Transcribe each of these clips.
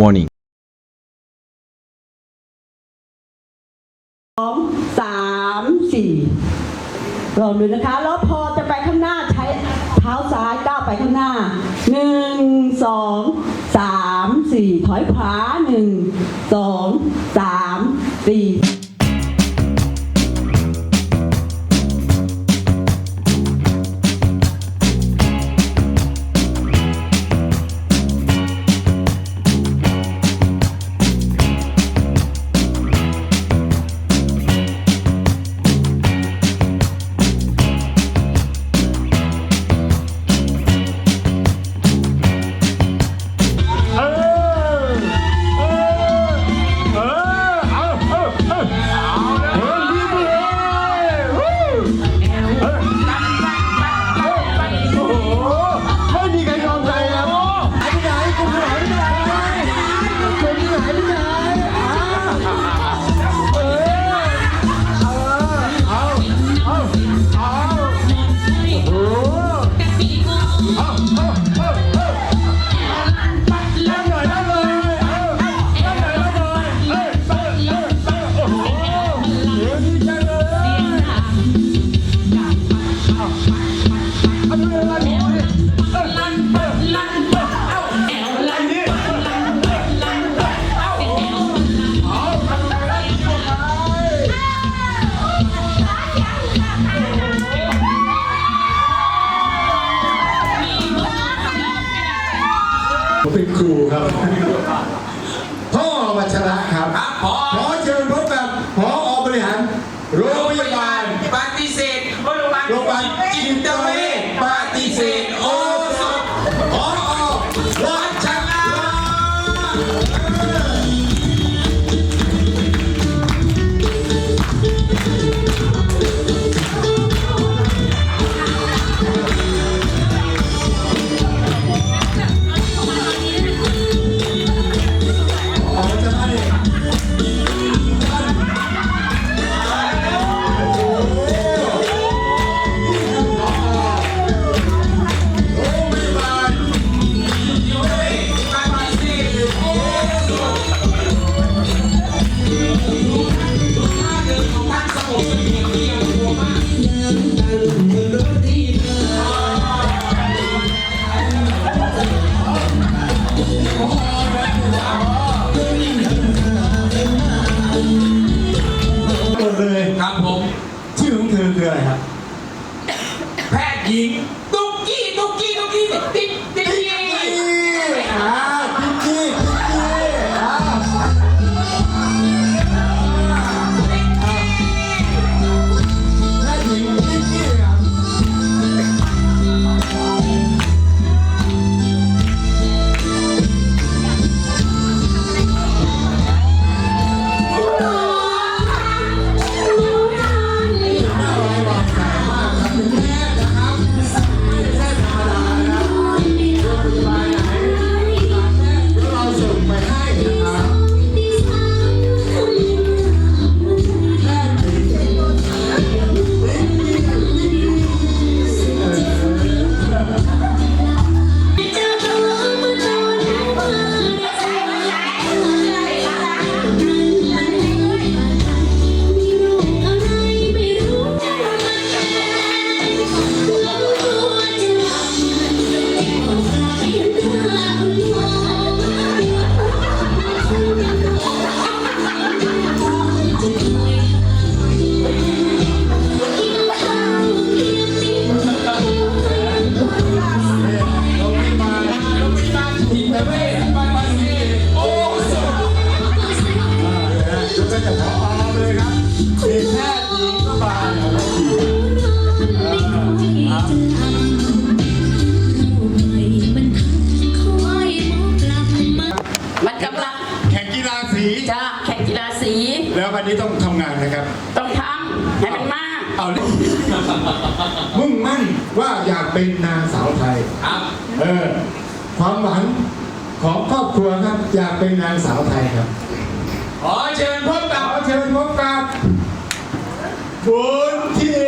warning สองสามสี่ลองดูนะคะ แล้วพอจะไปข้างหน้าใช้เท้าซ้ายก้าวไปข้างหน้าหนึ่งสองสามสี่ถอยขวาหนึ่งสองสามสี่ เอาดิมุ่งมั่นว่าอยากเป็นนางสาวไทย ครับ เออ ความหวังของครอบครัวครับ อยากเป็นนางสาวไทยครับ ขอเชิญพบกับขอเชิญพบกับบุญที่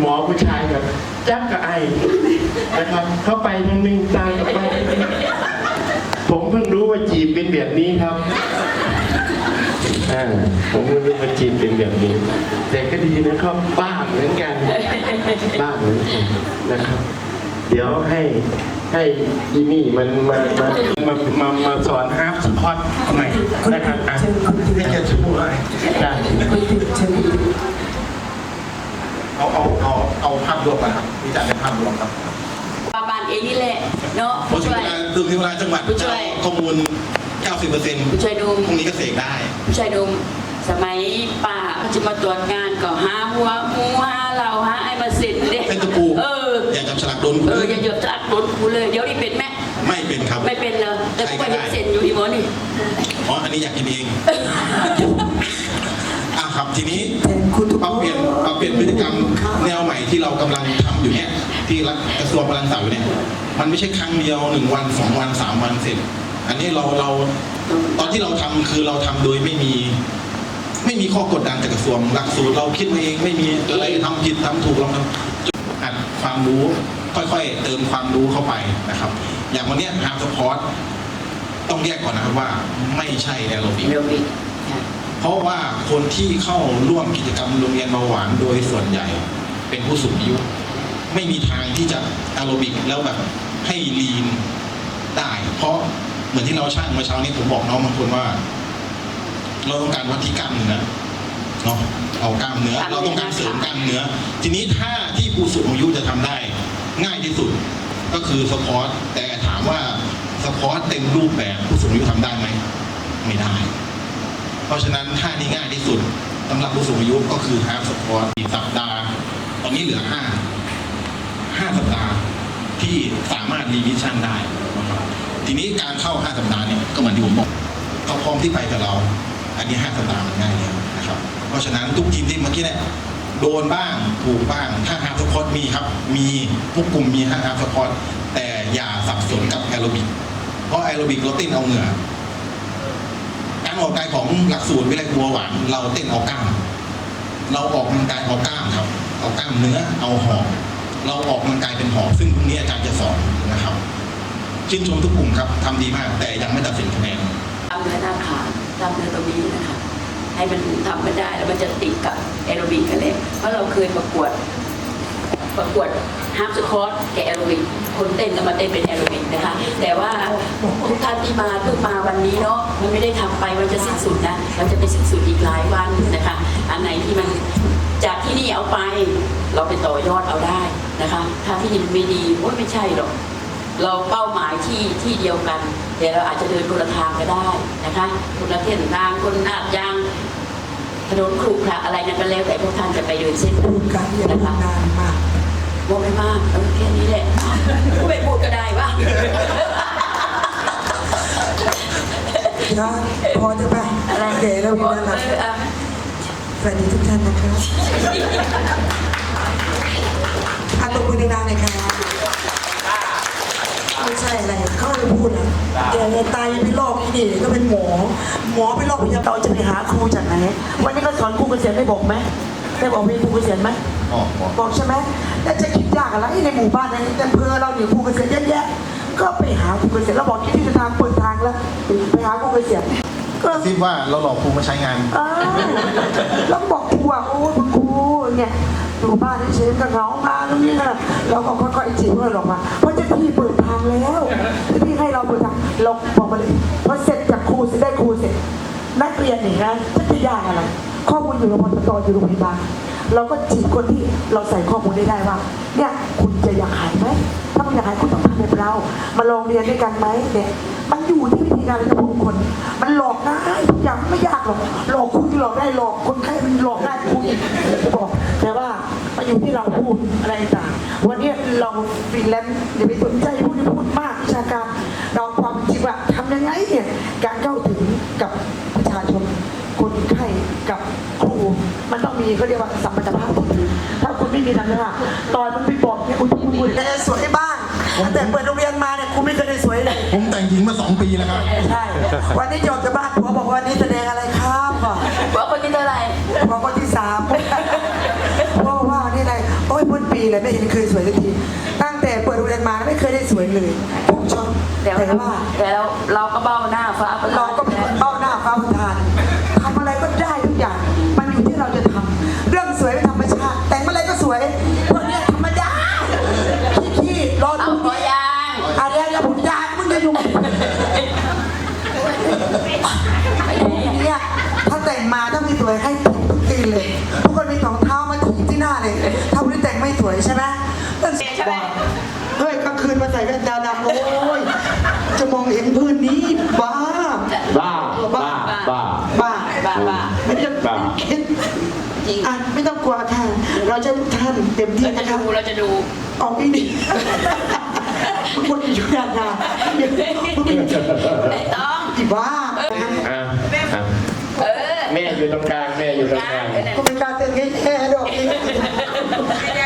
หมอผู้ชายแบบจักกับไอนะครับ เข้าไปทางนึงตายออกไป ผมเพิ่งรู้ว่าจีบเป็นแบบนี้ครับผมเพิ่งรู้ว่าจีบเป็นแบบนี้ แต่ก็ดีนะครับบ้าเหมือนกันบ้าเหมือนกันนะครับ เดี๋ยวให้ให้อีนี่มันมามามามามาสอนฮาร์ฟสปอตใหม่นะครับอะให้เกียรติผู้ให้ได้ เอาเอาเอาเอาภาพรวมก่อนครับวิจารณ์ในภาพรวมครับปาบานเองนี่แหละเนาะเพราะผู้ถึงช่วเวยลาถึงเวลาจังหวัดผู้ช่วยจะข้อมูล 90%ผู้ช่วยดูพรุ่งนี้ก็เสกได้ ผู้ชายดมสมัยป้าเขาจะมาตรวจงานก็หาหัวหมูหาเราหาไอ้มาสินเด็เป็นตะปูเอออย่าจับฉลากโดนเอออย่าหยดจะอักโดนกูเลยเดี๋ยวนี้เป็นไหมไม่เป็นครับ ไม่เป็นเลยแต่กูไปเห็นเซ็นอยู่อีหมอนี่อ๋ออันนี้อยากกินเองอะครับทีนี้แทนคุณทุก ปรับเปลี่ยนปรับเปลี่ยนพฤติกรรมแนวใหม่ที่เรากำลังทำอยู่เนี่ยที่รัฐกระทรวงกำลังสั่งอยู่เนี่ยมันไม่ใช่ครั้งเดียวหนึ่งวันสองวันสามวันเสร็จ อันนี้เราเราตอนที่เราทำคือเราทำโดยไม่มีไม่มีข้อกดดันจากกระทรวงหลักสูตรเราคิดมาเองไม่มีอะไรทำผิดทำถูกเราทำอัดความรู้ค่อยๆ เติมความรู้เข้าไปนะครับ อย่างวันนี้ฮาร์ดสปอร์ตต้องแยกก่อนนะครับว่าไม่ใช่แอโรบิก เร็วอีกเพราะว่าคนที่เข้าร่วมกิจกรรมโรงเรียนเบาหวานโดยส่วนใหญ่เป็นผู้สูงอายุ ไม่มีทางที่จะแอโรบิกแล้วแบบให้ลีนได้ เพราะเหมือนที่เราช่างเมื่อเช้านี้ผมบอกน้องบางคนว่า เราต้องการวัดที่กล้ามเนื้อเนาะเอากล้ามเนื้อ เราต้องการเสริมกล้ามเนื้อ ทีนี้ถ้าที่ผู้สูงอายุจะทำได้ ง่ายที่สุดก็คือสควอตแต่ถามว่าสควอตเต็มรูปแบบผู้สูงอายุทำได้ไหมไม่ได้ เพราะฉะนั้นท่าที่ง่ายที่สุดสำหรับผู้สูงอายุก็คือฮาร์ s สควอตสัปดาห์ ตอนนี้เหลือห้าห้าสัปดาห์ที่สามารถรีวิชั่นได้นะครับทีนี้การเข้าห้าสัปดาห์เนี่ยก็เหมือนที่ผมบอกเขาพร้อมที่ไปกับเรา อันนี้ห้าสัปดาห์มันง่ายแล้วนะครับเพราะฉะนั้นทุกทีมที่เมื่อกี้เนี่ยโดนบ้างถูกบ้างถ้าฮาร์ s สควอตมีครับ มีทุกกลุ่มมีฮาร์ s สควอตแต่อย่าสับสนกับแอโรบิกเพราะแอโรบิกเราเต้นเอาเหงื่อ ออกกำลังกายของหลักสูตรวิไลบัวหวานเราเต้นเอากล้าม เราออกกำลังกายเอากล้ามครับเอากล้ามเนื้อเอาหอบเราออกกำลังกายเป็นหอบซึ่งพรุ่งนี้อาจารย์จะสอนนะครับชื่นชมทุกกลุ่มครับทำดีมาก แต่ยังไม่ตัดสินคะแนนทำเนื้อหน้าขาทำเนื้อตรงนี้นะคะให้มันทำไม่ได้แล้วมันจะติดกับแอโรบิกกันเลยเพราะเราเคยประกวดประกวด ฮาร์ปสคอตกับแอโรบิกคนเต้นก็มาเต้นเป็นแอโรบิกนะคะ แต่ว่าทุกท่านที่มาเพิ่งมาวันนี้เนาะมันไม่ได้ทำไปมันจะสิ้นสุดนะมันจะไปสิ้นสุดอีกหลายวันนะคะ อันไหนที่มันจากที่นี่เอาไป เราไปต่อยอดเอาได้นะคะ ถ้าที่นี่มันไม่ดีโอ้ยไม่ใช่หรอกเราเป้าหมายที่ที่เดียวกันแต่เราอาจจะเดินคนละทางก็ได้นะคะคนละเส้นทางคนอาจยางถนนครุขระอะไรนั่นก็แล้วแต่พวกท่านจะไปเดินเส้นนั้นพูดกันอย่านะพูดคะ นานมากว่าไม่มากเออแค่นี้แหละไม่พูดก็ได้วะนะพอจะไปอะไรเก๋แล้วพี่นั่นเอนะออะสวัสดีทุกท่านนะครับอาตบมือดังๆเลยครับไม่ใช่อะไรเขาเลยพูดนะแกตายยังไปลอกอีนี่ก็เป็นหมอ หมอไปลอกพยาบาลเราจะไปหาครูจากไหน วันนี้ก็สอนครูเกษียณได้บอกไหมได้บอกมีครูเกษียณไหม บอกบอกบอกใช่ไหมแล้วจะคิดยากอะไรในหมู่บ้านในอำเภอเราเนี่ยครูเกษียณเยอะแยะก็ไปหาครูเกษียณแล้วบอกที่จะทางเปิดทางแล้วไปหาครูเกษียณก็คิดว่าเราหลอกครูมาใช้งานอ้าวแล้วบอกครูอะโอ้ยคุณครูเนี่ยอยู่บ้านเฉยๆก็เหงามาตรงนี้นะเราก็ค่อยๆจีบเพื่อนออกมา เพราะเจ้าที่เปิดทางแล้วเจ้าที่ให้เราเปิดทางเราบอกมาเลยพอเสร็จจากครูเสร็จได้ครูเสร็จนักเรียนนี่นะจะยากอะไรข้อมูลอยู่กับพตอยู่โรงพยาบาล เราก็จีบคนที่เราใส่ข้อมูลได้ได้ว่า เนี่ยคุณจะอยากหายไหมถ้าคุณอยากหายคุณต้องทำแบบเรา มาลองเรียนด้วยกันไหมเนี่ยมันอยู่ที่วิธีการเรียนของคน มันหลอกง่ายทุกอย่างไม่ยากหรอกหลอกคุณหลอกได้หลอกคนไข้มันหลอกง่ายคุณอีกบอกแต่ว่ามันอยู่ที่เราพูดอะไรต่างวันนี้เราฟรีแลนซ์อย่าไปสนใจพูดที่พูดมากวิชาการเราความจริงว่าทำยังไงเนี่ยการเข้าถึงกับ คนไข้กับครูมันต้องมีเขาเรียกว่าสัมพันธภาพที่ดีถ้าคุณไม่มีสัมพันธภาพตอนมันไปบอกเนี่ยคุณคุณคุณแต่สวยบ้างตั้งแต่เปิดโรงเรียนมาเนี่ยคุณไม่เคยได้สวยเลยผมแต่งหญิงมาสองปีแล้วครับใช่วันนี้จบจากบ้านผัวบอกว่าวันนี้แสดงอะไรครับบอกว่าคนที่เท่าไหร่ผัวคนที่สามพ่อว่านี่อะไรโอ้ยพ้นปีเลยไม่เห็นเคยสวยสักทีตั้งแต่เปิดโรงเรียนมาไม่เคยได้สวยเลยทุกช่องแต่แต่ว่าว่าแต่เราเราก็เบ้าหน้าฟ้าประเราก็ จะมองเห็นพื้นนี้บ้า บ้า บ้า บ้า บ้าบ้าบ้าไม่ต้องบ้า คิดจริงอะไม่ต้องกลัวค่ะ เราจะท่านเต็มที่เราจะนะครับ ดูเราจะดูออกไม่ดีคนอยู่ด้านหน้ามึงเป็นไม่ต้อง อีบ้าอะอะเออแม่อยู่ตรงกลาง แม่อยู่ตรงกลาง ก็เป็นการเต้นแย่ๆดอกนี้อะ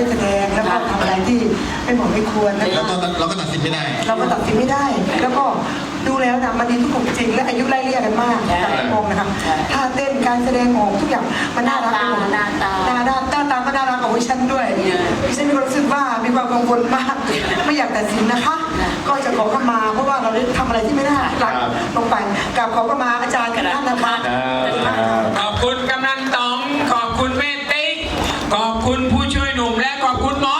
ได้แสดงแล้วก็ทำอะไรที่ไม่เหมาะไม่ควรนะแล้วคก็เราก็ตัดสินไม่ได้ เราก็ตัดสินไม่ได้ แล้วก็ดูแล้วนะมันดีทุกคนจริง และอายุไล่เรียกันมากแต่ไม่มองนะคะท่าเต้นการแสดงของทุกอย่างมันน่ารักไปหมดหน้าตาน้าตาน้าตาก็น่ารักกับวิชันด้วยใช่ดิฉันมีความรู้สึกว่ามีความกังวลมาก ไม่อยากตัดสินนะคะก็จะขอเข้ามา เพราะว่าเราได้ทำอะไรที่ไม่น่าลักลงไปกราบขอเข้ามาอาจารย์กับท่านนะคะ ขอบคุณกำนันต๋อง ขอบคุณเม่เต้ ขอบคุณผู้ช่วยหนุ่มและขอบคุณหมอ